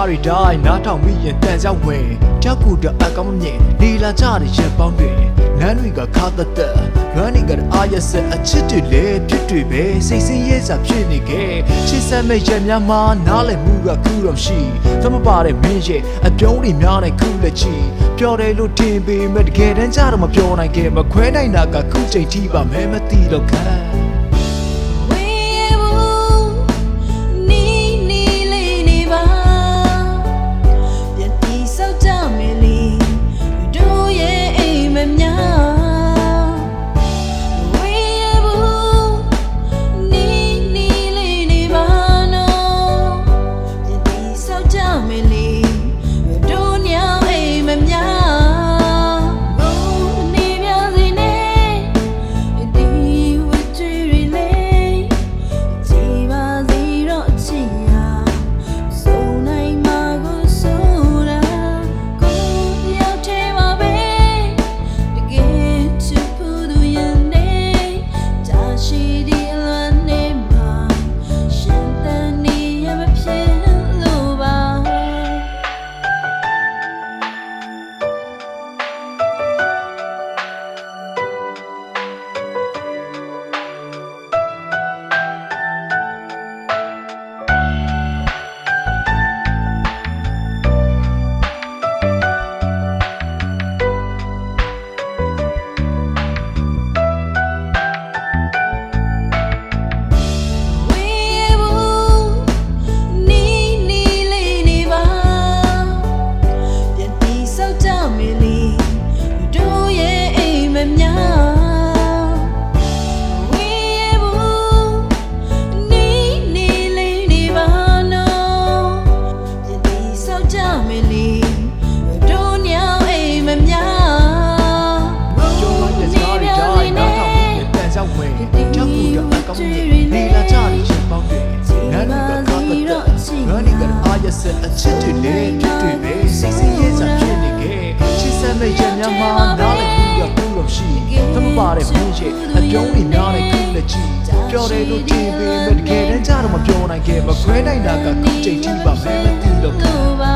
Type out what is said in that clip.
လိုက်တဲ့စကားတွေတိုင်းနားထောင်ပြီးရင်တန်ကြောက်ဝင်ကြောက်ကူတော့အကောင်းမမြင်ဒီလာကြတဲ့ရက်ပေါင်းတွေနန်းတွေကခါတတ်တဲ့လွမ်းနေကအားရဆက်အချစ်တွေလေဖြစ်တွေပဲစိတ်ဆင်းရဲစာဖြစ်နေခဲ့ချစ်ဆက်မဲ့ရက်များမှာနားလည်မှုကခုတော့ရှိသမပါတဲ့မင်းရဲ့အပြုံးတွေများနဲ့ခုလက်ချီပြောတယ်လို့ထင်ပေမဲ့တကယ်တမ်းကျတော့မပြောနိုင်ခဲ့မခွဲနိုင်တာကခုချိန်ထိပါမဲမသိတော့ခံ ချစ်တွေလေဖြစ်တွေပဲစိတ်ဆင်းရဲစာဖြစ်နေခဲ့ချစ်စမ်းမဲ့ရက်များမှာနားလည်မှုကခုတော့ရှိသမပါတဲ့မင်းရဲ့အပြုံးတွေများနဲ့ခုလက်ချီပြောတယ်လို့ထင်ပေမဲ့တကယ်တမ်းကျတော့မပြောနိုင်ခဲ့မခွဲနိုင်တာကခုချိန်ထိပါပဲမသိတော့ဘူးလို့ပါ